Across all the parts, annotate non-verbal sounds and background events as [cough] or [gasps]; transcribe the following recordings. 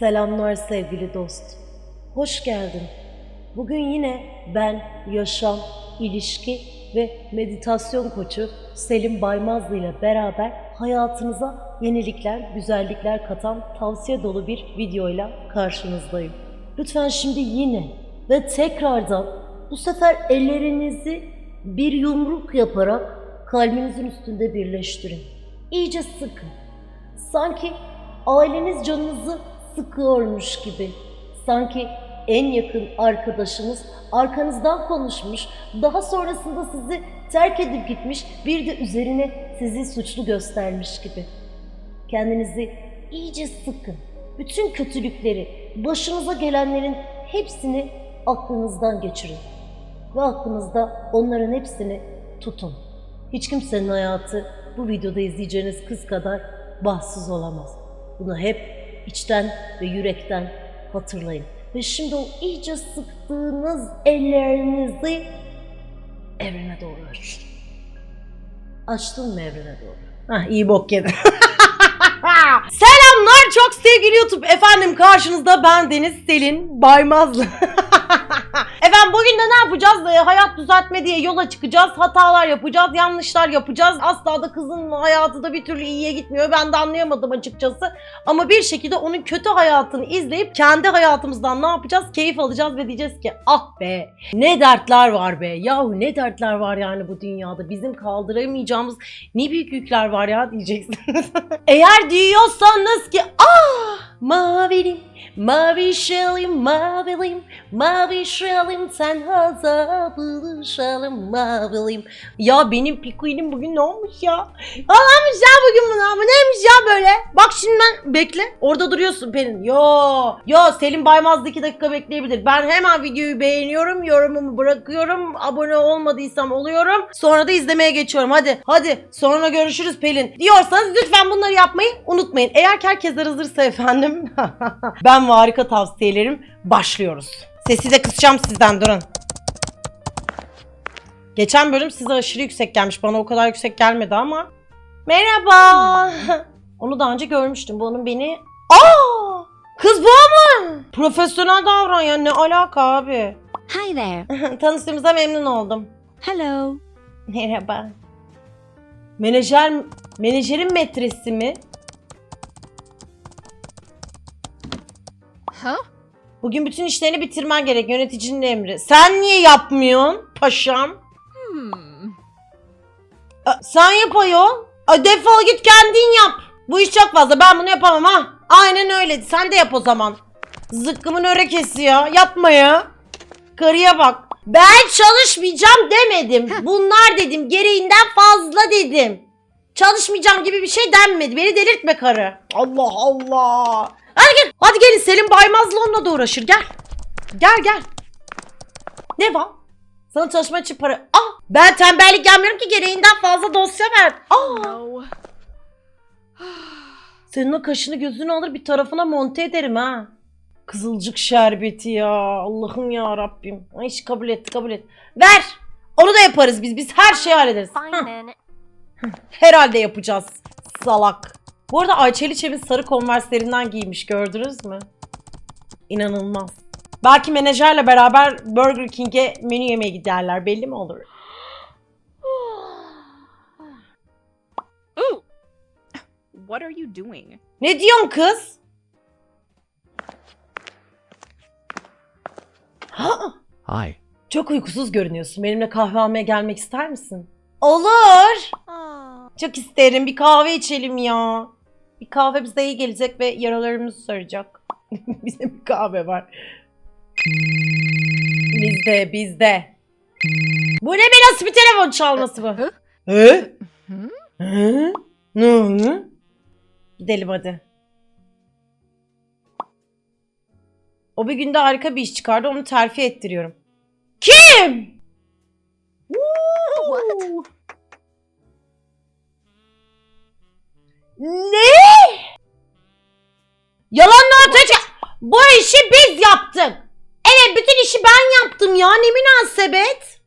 Selamlar sevgili dost. Hoş geldin. Bugün yine ben yaşam, ilişki ve meditasyon koçu Selim Baymazlı ile beraber hayatınıza yenilikler, güzellikler katan tavsiye dolu bir videoyla karşınızdayım. Lütfen şimdi yine ve tekrardan bu sefer ellerinizi bir yumruk yaparak kalbinizin üstünde birleştirin. İyice sıkın. Sanki aileniz canınızı sıkıyormuş gibi. Sanki en yakın arkadaşınız arkanızdan konuşmuş, daha sonrasında sizi terk edip gitmiş, bir de üzerine sizi suçlu göstermiş gibi. Kendinizi iyice sıkın. Bütün kötülükleri, başınıza gelenlerin hepsini aklınızdan geçirin. Ve aklınızda onların hepsini tutun. Hiç kimsenin hayatı bu videoda izleyeceğiniz kız kadar bahtsız olamaz. Bunu hep içten ve yürekten hatırlayın. Ve şimdi o iyice sıktığınız ellerinizi evrene doğru açın. Açtın mı evrene doğru? Hah iyi bok yedin. [laughs] Selamlar çok sevgili YouTube. Efendim karşınızda ben Deniz Selin Baymazlı. [laughs] [laughs] Efendim bugün de ne yapacağız? Ee, hayat düzeltme diye yola çıkacağız. Hatalar yapacağız, yanlışlar yapacağız. Asla da kızın hayatı da bir türlü iyiye gitmiyor. Ben de anlayamadım açıkçası. Ama bir şekilde onun kötü hayatını izleyip kendi hayatımızdan ne yapacağız? Keyif alacağız ve diyeceğiz ki ah be ne dertler var be. Yahu ne dertler var yani bu dünyada. Bizim kaldıramayacağımız ne büyük yükler var ya diyeceksiniz. [laughs] Eğer diyorsanız ki ah mavilim mavi şelim mavilim mavi şelim tenhaza buluşalım mavilim. Ya benim pikuinim bugün ne olmuş ya? Allah'mış ya bugün buna. Bu neymiş ya böyle? Bak şimdi ben bekle. Orada duruyorsun Pelin. Yo. Yo Selim Baymaz da 2 dakika bekleyebilir. Ben hemen videoyu beğeniyorum. Yorumumu bırakıyorum. Abone olmadıysam oluyorum. Sonra da izlemeye geçiyorum. Hadi. Hadi. Sonra görüşürüz Pelin. Diyorsanız lütfen bunları yapmayı unutmayın. Eğer ki herkesler hazırsa efendim. [laughs] ben ve harika tavsiyelerim başlıyoruz. Sesi de kısacağım sizden durun. Geçen bölüm size aşırı yüksek gelmiş. Bana o kadar yüksek gelmedi ama. Merhaba. [laughs] Onu daha önce görmüştüm. Bu onun beni... Aa! Kız bu mu? Profesyonel davran ya. Ne alaka abi? Hi there. [laughs] Tanıştığımıza memnun oldum. Hello. Merhaba. Menajer... Menajerin metresi mi? Huh? Bugün bütün işlerini bitirmen gerek. Yöneticinin emri. Sen niye yapmıyorsun paşam? Hmm. A, Sen yap ayol. A, Defol git kendin yap. Bu iş çok fazla. Ben bunu yapamam ha. Aynen öyle. Sen de yap o zaman. Zıkkımın örekesi ya. Yapma ya. Karıya bak. Ben çalışmayacağım demedim. Bunlar dedim. Gereğinden fazla dedim. Çalışmayacağım gibi bir şey denmedi. Beni delirtme karı. Allah Allah. Gel. Hadi gelin Selim Baymaz'la onunla da uğraşır. Gel. Gel gel. Ne var? Sana çalışma için para... Ah! Ben tembellik yapmıyorum ki gereğinden fazla dosya ver. Ah! No. [sighs] Senin o kaşını gözünü alır bir tarafına monte ederim ha. Kızılcık şerbeti ya. Allah'ım ya Rabbim. Ay iş kabul et kabul et. Ver. Onu da yaparız biz. Biz her şeyi hallederiz. Then. herhalde yapacağız. Salak. Bu arada Ayça Liçev'in sarı konverslerinden giymiş gördünüz mü? İnanılmaz. Belki menajerle beraber Burger King'e menü yemeye giderler. Belli mi olur? Ooh! What are you doing? Ne diyorsun kız? Ha, Hi. çok uykusuz görünüyorsun. Benimle kahve almaya gelmek ister misin? Olur. Çok isterim. Bir kahve içelim ya. Bir kahve bize iyi gelecek ve yaralarımızı saracak. [laughs] Bize bir kahve var. Bizde, bizde. Bu ne be nasıl bir telefon çalması bu? Hı? Ne hı? Gidelim hadi. O bir günde harika bir iş çıkardı. Onu terfi ettiriyorum. Kim? Woo! Ne? Yalanla çık- Bu işi biz yaptık. Evet bütün işi ben yaptım ya. Ne münasebet?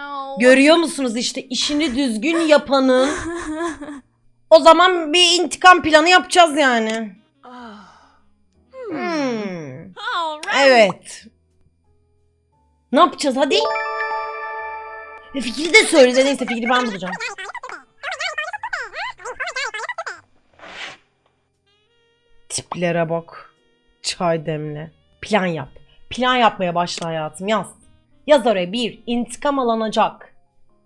Oh. Görüyor musunuz işte işini düzgün yapanın. O zaman bir intikam planı yapacağız yani. Oh. Hmm. Right. Evet. Ne yapacağız hadi? E, Fikri de söyle. Neyse Fikri ben bulacağım. Tiplere bak. Çay demle. Plan yap. Plan yapmaya başla hayatım yaz. Yaz oraya bir intikam alınacak.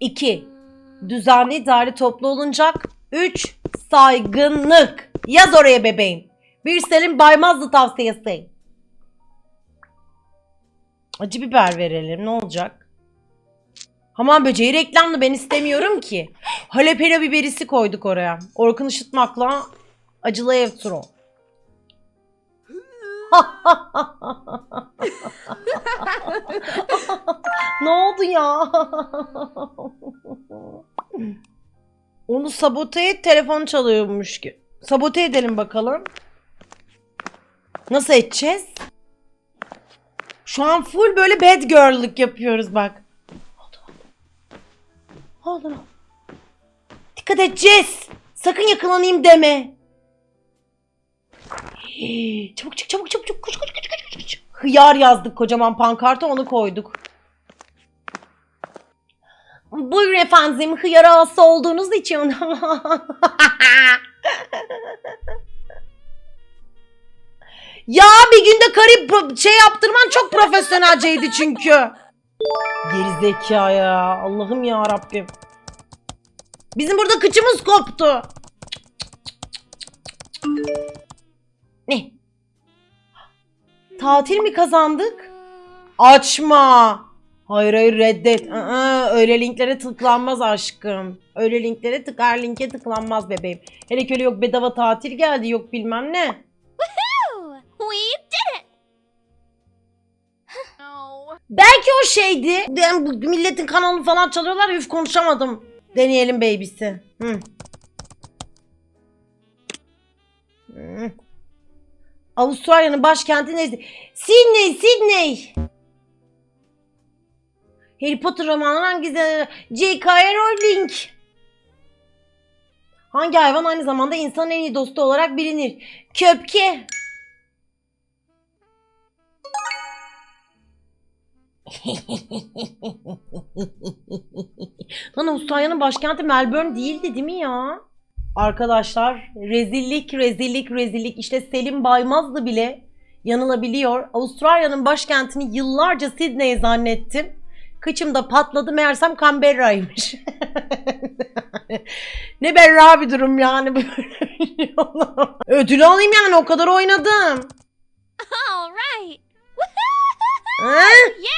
İki düzenli daire toplu olunacak. Üç saygınlık. Yaz oraya bebeğim. Bir Selim Baymazlı tavsiyesi. Acı biber verelim ne olacak? Hamam böceği reklamlı ben istemiyorum ki. Halepera biberisi koyduk oraya. Orkun Işıtmak'la acılı ev turu. [laughs] ne oldu ya? Onu sabote et telefon çalıyormuş ki. Sabote edelim bakalım. Nasıl edeceğiz? Şu an full böyle bad girl'lık yapıyoruz bak. Mu? Dikkat edeceğiz. Sakın yakalanayım deme. Çabuk çık çabuk çabuk çabuk koş koş koş koş koş. Hıyar yazdık kocaman pankarta onu koyduk. Buyurun efendim hıyar ağası olduğunuz için. [laughs] ya bir günde karı şey yaptırman çok profesyonelceydi çünkü. Geri zeka ya. Allah'ım ya Rabbim. Bizim burada kıçımız koptu. Ne? Tatil mi kazandık? Açma. Hayır hayır reddet. Aa, öyle linklere tıklanmaz aşkım. Öyle linklere tık her linke tıklanmaz bebeğim. Hele ki öyle yok bedava tatil geldi yok bilmem ne. We did Belki o şeydi. Bu milletin kanalını falan çalıyorlar. Üf konuşamadım. Deneyelim baby'si. Hı. Avustralya'nın başkenti neresi? Sydney, Sydney. Harry Potter romanı hangisi? J.K. Rowling. Hangi hayvan aynı zamanda insanın en iyi dostu olarak bilinir? Köpke. [laughs] Lan Avustralya'nın başkenti Melbourne değildi değil mi ya? Arkadaşlar rezillik rezillik rezillik işte Selim Baymazlı bile yanılabiliyor. Avustralya'nın başkentini yıllarca Sydney zannettim. Kıçımda patladı meğersem Canberra'ymış. [laughs] ne berra bir durum yani [laughs] şey. Ödül alayım yani o kadar oynadım. All right! Ha?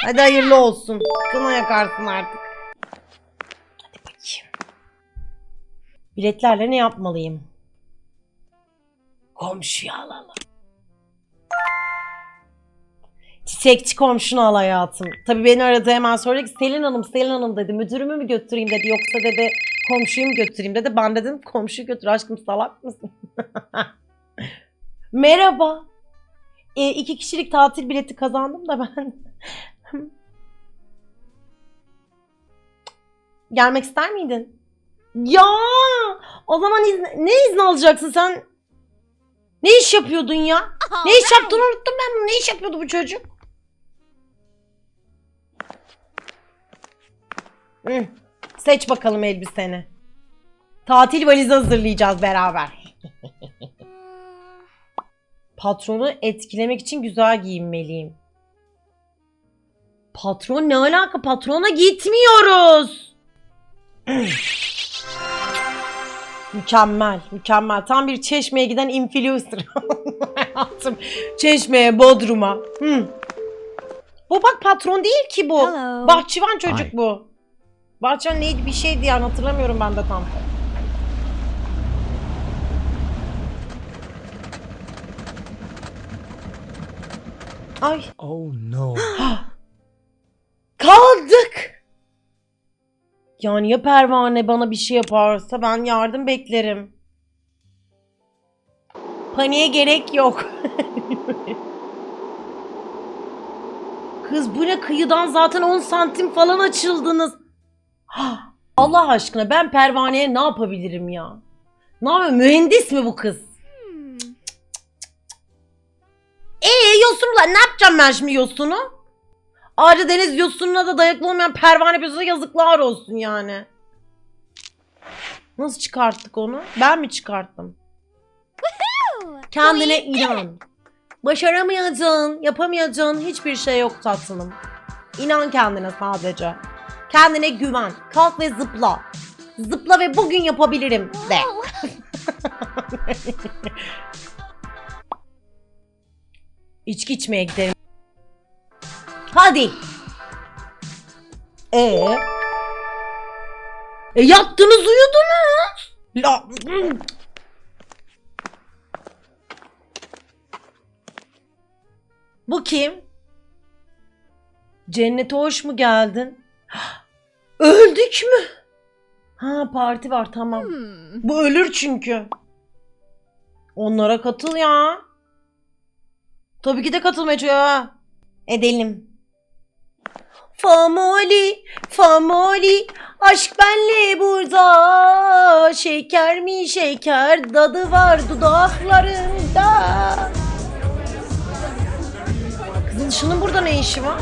Hadi hayırlı olsun. Kına yakarsın artık. Hadi bakayım. Biletlerle ne yapmalıyım? Komşuya alalım. Çiçekçi komşunu al hayatım. Tabii beni aradı hemen ki Selin Hanım, Selin Hanım dedi. Müdürümü mü götüreyim dedi. Yoksa dedi komşuyu mu götüreyim dedi. Ben dedim komşuyu götür aşkım salak mısın? [laughs] Merhaba. E, iki kişilik tatil bileti kazandım da ben. [laughs] Gelmek ister miydin? Ya o zaman izn- ne izin alacaksın sen? Ne iş yapıyordun ya? Ne iş yaptığını unuttum ben bunu. Ne iş yapıyordu bu çocuk? Hı. Seç bakalım elbiseni. Tatil valizi hazırlayacağız beraber. [laughs] Patronu etkilemek için güzel giyinmeliyim. Patron ne alaka? Patrona gitmiyoruz. [clears throat] mükemmel, mükemmel. Tam bir çeşmeye giden influencer. [laughs] Hayatım. Çeşmeye, Bodrum'a. Hı. Bu bak patron değil ki bu. Hello. Bahçıvan çocuk Hi. bu. Bahçıvan neydi bir şeydi yani hatırlamıyorum ben de tam. Ay Oh no. [gasps] kaldık. Yani ya pervane bana bir şey yaparsa ben yardım beklerim. Paniğe gerek yok. [laughs] Kız bu ne kıyıdan zaten 10 santim falan açıldınız. [gasps] Allah aşkına ben pervaneye ne yapabilirim ya? Ne yapayım? Mühendis mi bu kız? Ee yosunla ne yapacağım ben şimdi yosunu? Ayrıca deniz yosununa da dayaklı olmayan pervane yapıyorsa yazıklar olsun yani. Nasıl çıkarttık onu? Ben mi çıkarttım? Kendine inan. Başaramayacağın, yapamayacağın hiçbir şey yok tatlım. İnan kendine sadece. Kendine güven. Kalk ve zıpla. Zıpla ve bugün yapabilirim de. [laughs] [laughs] İçki içmeye gidelim. Hadi. Ee? E yattınız uyudunuz. La. Bu kim? Cennete hoş mu geldin? [gasps] Öldük mü? Ha parti var tamam. Hmm. Bu ölür çünkü. Onlara katıl ya. Tabii ki de katılmaya Edelim. Famoli, famoli, aşk benle burada. Şeker mi şeker, tadı var dudaklarında. Kızın şunun burada ne işi var?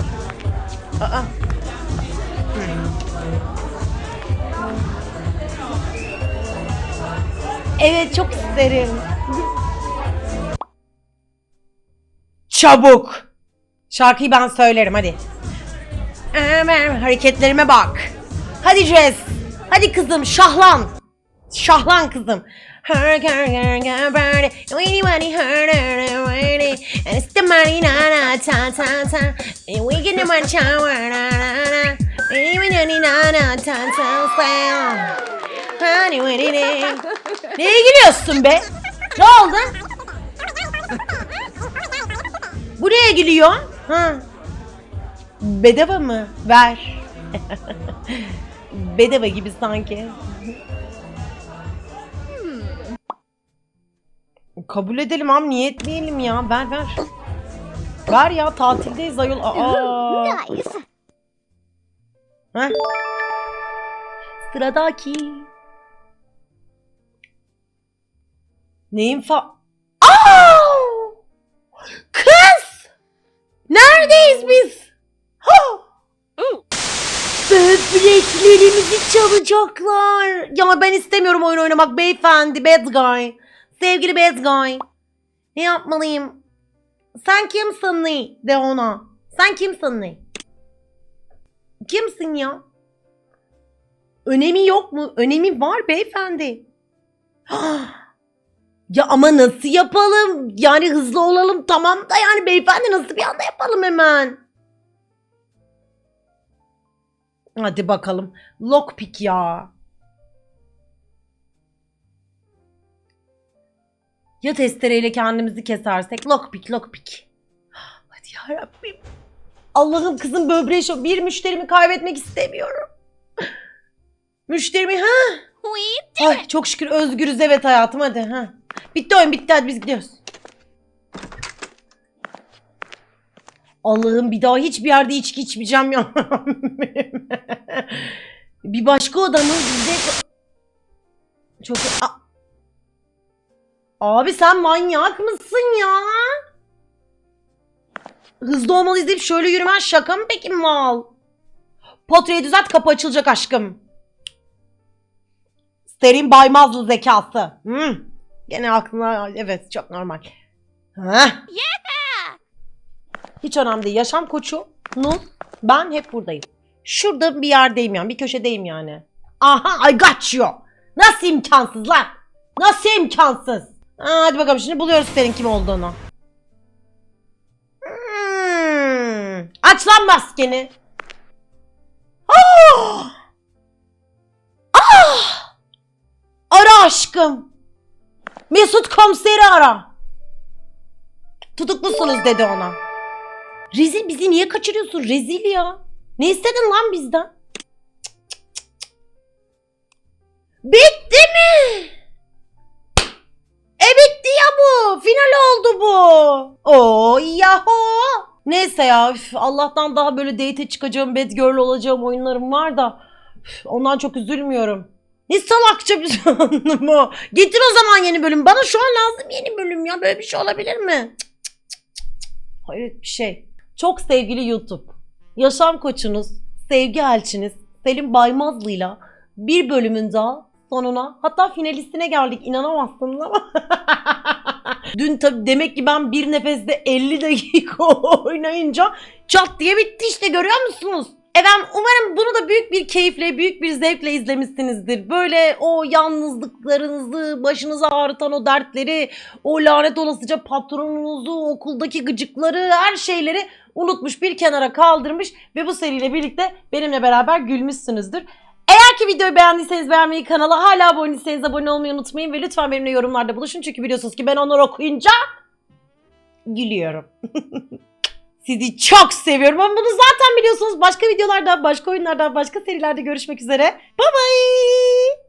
Aa. Evet çok isterim. Çabuk. Şarkıyı ben söylerim hadi. Hareketlerime bak. Hadi Jess. Hadi kızım şahlan. Şahlan kızım. [laughs] Neye gülüyorsun be? Ne oldu? Buraya gülüyor. Ha. Bedava mı? Ver. [laughs] Bedava gibi sanki. Kabul edelim abi niye etmeyelim ya ver ver. Ver ya tatildeyiz ayol. Aa. Heh. Sıradaki. Neyin fa... Neredeyiz biz? Ha! Böbreklerimizi çalacaklar. Ya ben istemiyorum oyun oynamak beyefendi, bad guy. Sevgili bad guy. Ne yapmalıyım? Sen kimsin ne? De ona. Sen kimsin ne? Kimsin ya? Önemi yok mu? Önemi var beyefendi. [gasps] ya ama nasıl yapalım? Yani hızlı olalım tamam da yani beyefendi nasıl bir anda yapalım hemen? Hadi bakalım. Lockpick ya. Ya testereyle kendimizi kesersek? Lockpick, lockpick. Hadi yarabbim. Allah'ım kızım böbreği şu. Bir müşterimi kaybetmek istemiyorum. Müşterimi ha? Ay çok şükür özgürüz evet hayatım hadi ha. Bitti oyun bitti hadi biz gidiyoruz. Allah'ım bir daha hiçbir yerde içki içmeyeceğim ya. [laughs] bir başka odamı bize... Çok... A- Abi sen manyak mısın ya? Hızlı olmalıyız deyip şöyle yürümen şaka mı peki mal? Potreyi düzelt kapı açılacak aşkım. Serin baymazlı zekası. Hmm. Gene aklına evet çok normal. Heh. Hiç önemli değil. Yaşam koçu Nur. Ben hep buradayım. Şurada bir yerdeyim yani. Bir köşedeyim yani. Aha I got you. Nasıl imkansız lan? Nasıl imkansız? Ha, hadi bakalım şimdi buluyoruz senin kim olduğunu. Hmm. Aç lan maskeni. Ah! Ah! Ara aşkım. Mesut komiseri ara. Tutuklusunuz dedi ona. Rezil bizi niye kaçırıyorsun? Rezil ya. Ne istedin lan bizden? Bitti mi? E bitti ya bu. Final oldu bu. Oo yaho. Neyse ya üf, Allah'tan daha böyle date çıkacağım, bad girl olacağım oyunlarım var da Üf, Ondan çok üzülmüyorum. Ne salakça bir [laughs] sorun bu. Getir o zaman yeni bölüm. Bana şu an lazım yeni bölüm ya. Böyle bir şey olabilir mi? Cık, bir şey. Çok sevgili YouTube. Yaşam koçunuz, sevgi elçiniz Selim Baymazlı'yla bir bölümün daha sonuna hatta finalistine geldik inanamazsınız ama [laughs] dün tabii demek ki ben bir nefeste 50 dakika [laughs] oynayınca çat diye bitti işte görüyor musunuz? Efendim umarım bunu da büyük bir keyifle, büyük bir zevkle izlemişsinizdir. Böyle o yalnızlıklarınızı, başınıza ağrıtan o dertleri, o lanet olasıca patronunuzu, okuldaki gıcıkları, her şeyleri unutmuş, bir kenara kaldırmış ve bu seriyle birlikte benimle beraber gülmüşsünüzdür. Eğer ki videoyu beğendiyseniz beğenmeyi, kanala hala abone değilseniz abone olmayı unutmayın ve lütfen benimle yorumlarda buluşun. Çünkü biliyorsunuz ki ben onları okuyunca gülüyorum. [laughs] Sizi çok seviyorum ama bunu zaten biliyorsunuz. Başka videolarda, başka oyunlarda, başka serilerde görüşmek üzere. Bye bye.